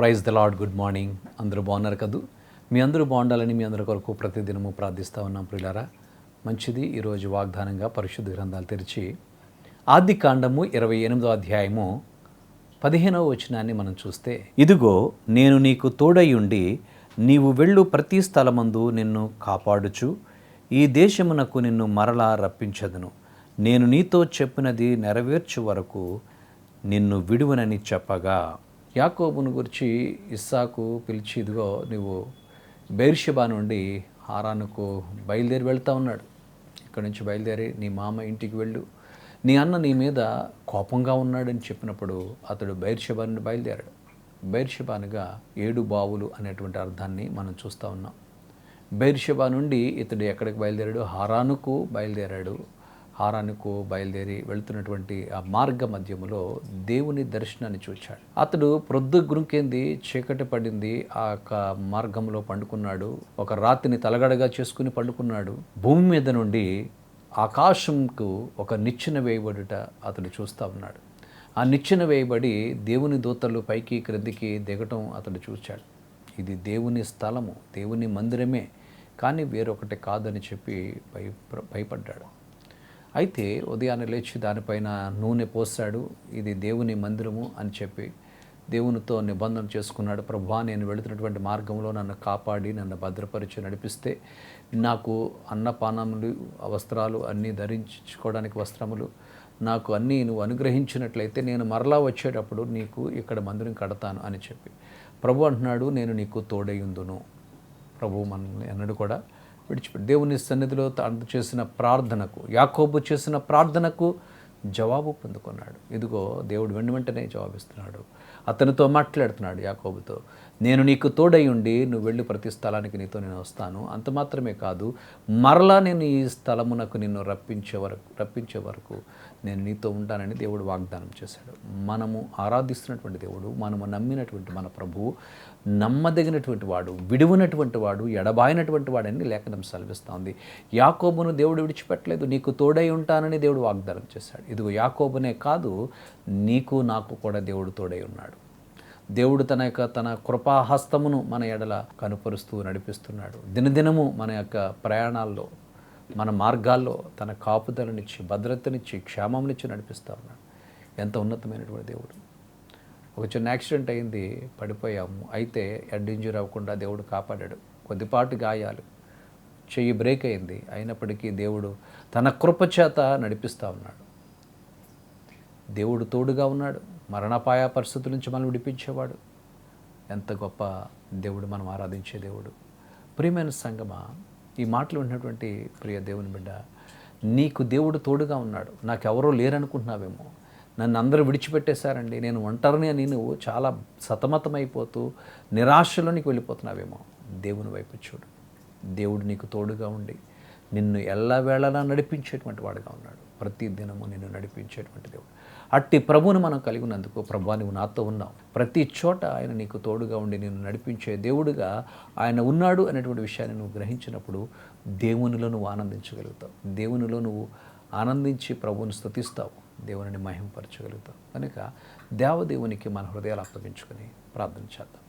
Praise the Lord good morning. అందరూ బాగున్నారు కదూ? మీ అందరూ బాగుండాలని మీ అందరి కొరకు ప్రతిదినము ప్రార్థిస్తూ ఉన్నాం ప్రియులారా. మంచిది ఈరోజు వాగ్దానంగా పరిశుద్ధ గ్రంథాలు తెరిచి ఆది కాండము ఇరవై ఎనిమిదో అధ్యాయము పదిహేనవ వచనాన్ని మనం చూస్తే ఇదిగో నేను నీకు తోడయుండి నీవు వెళ్ళు ప్రతి స్థలమందు నిన్ను కాపాడుచు. ఈ దేశమునకు నిన్ను మరలా రప్పించదును. నేను నీతో చెప్పినది నెరవేర్చు వరకు నిన్ను విడువనని చెప్పగా. యాకోబును గురించి ఇస్సాకు పిలిచి ఇదిగో నువ్వు బెయిర్షిబా నుండి హారానుకు బయలుదేరి వెళ్తా ఉన్నాడు. ఇక్కడి నుంచి బయలుదేరి నీ మామ ఇంటికి వెళ్ళు. నీ అన్న నీ మీద కోపంగా ఉన్నాడని చెప్పినప్పుడు అతడు బైర్షబా నుండి బయలుదేరాడు. బైర్షబానుగా ఏడు బావులు అనేటువంటి అర్థాన్ని మనం చూస్తూ ఉన్నాం. బైర్షబా నుండి ఇతడు ఎక్కడికి బయలుదేరాడు? హారానుకు బయలుదేరాడు. హారానుకు బయలుదేరి వెళుతున్నటువంటి ఆ మార్గ మధ్యములో దేవుని దర్శనాన్ని చూచాడు. అతడు ప్రొద్దు గురుకేంది చీకటి పడింది ఆ యొక్క మార్గంలో పండుకున్నాడు ఒక రాత్రిని తలగడగా చేసుకుని పండుకున్నాడు. భూమి మీద నుండి ఆకాశంకు ఒక నిచ్చెన వేయబడుట అతడు చూస్తూ ఉన్నాడు. ఆ నిచ్చెన వేయబడి దేవుని దూతలు పైకి క్రిందికి దిగటం అతడు చూశాడు ఇది దేవుని స్థలము దేవుని మందిరమే కానీ వేరొకటి కాదని చెప్పి భయ భయపడ్డాడు. అయితే ఉదయాన్నే లేచి దానిపైన నూనె పోసాడు ఇది దేవుని మందిరము అని చెప్పి దేవునితో నిబంధన చేసుకున్నాడు. ప్రభా నేను వెళుతున్నటువంటి మార్గంలో నన్ను కాపాడి నన్ను భద్రపరిచి నడిపిస్తే నాకు అన్నపానములు వస్త్రాలు అన్నీ ధరించుకోవడానికి వస్త్రములు నాకు అన్నీ నువ్వు అనుగ్రహించినట్లయితే నేను మరలా వచ్చేటప్పుడు నీకు ఇక్కడ మందిరం కడతాను అని చెప్పి. ప్రభు అంటున్నాడు నేను నీకు తోడయుందును ప్రభు మనల్ని అన్నడు కూడా. విడిచిపెట్టి. దేవుని సన్నిధిలో తాను చేసిన ప్రార్థనకు యాకోబు చేసిన ప్రార్థనకు జవాబు పొందుకున్నాడు. ఇదిగో దేవుడు వెంట వెంటనే జవాబిస్తున్నాడు. అతనితో మాట్లాడుతున్నాడు యాకోబుతో. నేను నీకు తోడై ఉండి నువ్వు వెళ్ళి ప్రతి స్థలానికి నీతో నేను వస్తాను. అంత మాత్రమే కాదు మరలా నేను ఈ స్థలమునకు నిన్ను రప్పించే వరకు రప్పించే వరకు నేను నీతో ఉంటానని దేవుడు వాగ్దానం చేశాడు. మనము ఆరాధిస్తున్నటువంటి దేవుడు మనము నమ్మినటువంటి మన ప్రభువు నమ్మదగినటువంటి వాడు విడువనటువంటి వాడు ఎడబాయినటువంటి వాడని లేఖనం సెలవిస్తోంది యాకోబును దేవుడు విడిచిపెట్టలేదు నీకు తోడై ఉంటానని దేవుడు వాగ్దానం చేశాడు. ఇదిగో యాకోబునే కాదు నీకు నాకు కూడా దేవుడు తోడై ఉన్నాడు. దేవుడు తన యొక్క తన కృపాహస్తమును మన ఎడల కనుపరుస్తూ నడిపిస్తున్నాడు. దినదినము మన యొక్క ప్రయాణాల్లో మన మార్గాల్లో తన కాపుదలనిచ్చి భద్రతనిచ్చి క్షేమంనిచ్చి నడిపిస్తూ ఉన్నాడు. ఎంత ఉన్నతమైనటువంటి దేవుడు. ఒక చిన్న యాక్సిడెంట్ అయింది పడిపోయాము. అయితే హెడ్ ఇంజూర్ అవ్వకుండా దేవుడు కాపాడాడు. కొద్దిపాటి గాయాలు. చెయ్యి బ్రేక్ అయింది. అయినప్పటికీ దేవుడు తన కృప చేత నడిపిస్తూ ఉన్నాడు. దేవుడు తోడుగా ఉన్నాడు. మరణపాయ పరిస్థితుల నుంచి మనం విడిపించేవాడు. ఎంత గొప్ప దేవుడు మనం ఆరాధించే దేవుడు. ప్రియమైన సంగమ ఈ మాటలు ఉన్నటువంటి ప్రియ దేవుని బిడ్డ నీకు దేవుడు తోడుగా ఉన్నాడు. నాకెవరో లేరనుకుంటున్నావేమో. నన్ను అందరూ విడిచిపెట్టేశారండి. నేను ఒంటరిని అని నువ్వు చాలా సతమతమైపోతూ నిరాశలోనికి వెళ్ళిపోతున్నావేమో. దేవుని వైపు చూడు. దేవుడు నీకు తోడుగా ఉండి నిన్ను ఎల్లవేళలా నడిపించేటువంటి వాడుగా ఉన్నాడు. ప్రతి దినము నిన్ను నడిపించేటువంటి దేవుడు. అట్టి ప్రభువును మనం కలిగి ఉన్నందుకు ప్రభువా నువ్వు నాతో ఉన్నావు. ప్రతి చోట ఆయన నీకు తోడుగా ఉండి నేను నడిపించే దేవుడుగా ఆయన ఉన్నాడు అనేటువంటి విషయాన్ని నువ్వు గ్రహించినప్పుడు దేవునిలో నువ్వు ఆనందించగలుగుతావు. దేవునిలో నువ్వు ఆనందించి ప్రభువుని స్తుతిస్తావు దేవుని మహింపరచగలుగుతావు. కనుక దేవదేవునికి మన హృదయాలు అప్పగించుకొని ప్రార్థన చేద్దాం.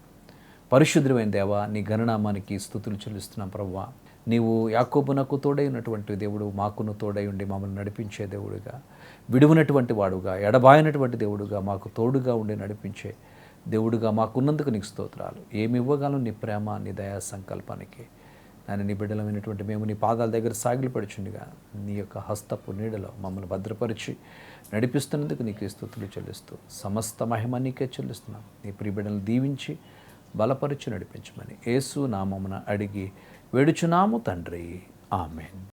పరిశుద్ధమైన దేవ నీ గణనామానికి స్థుతులు చెల్లిస్తున్నాం ప్రవ్వా. నీవు యాకోబునకు తోడై ఉన్నటువంటి దేవుడు మాకును తోడై ఉండి మమ్మల్ని నడిపించే దేవుడుగా. విడువనటువంటి వాడుగా ఎడబాయనటువంటి దేవుడుగా మాకు తోడుగా ఉండి నడిపించే దేవుడుగా మాకున్నందుకు నీకు స్తోత్రాలు. ఏమి ఇవ్వగలం నీ ప్రేమ నీ దయా సంకల్పానికి. నేను నీ బిడ్డలమైనటువంటి మేము నీ పాదాల దగ్గర సాగిలిపడుచుండగా నీ యొక్క హస్తపు నీడలో మమ్మల్ని భద్రపరిచి నడిపిస్తున్నందుకు నీకు స్థుతులు చెల్లిస్తూ సమస్త మహిమ నీకే చెల్లిస్తున్నాం. నీ ప్రియ బిడ్డలను దీవించి బలపరిచి నడిపించమని యేసు నామమున అడిగి వేడుచున్నాము తండ్రి. ఆమెన్.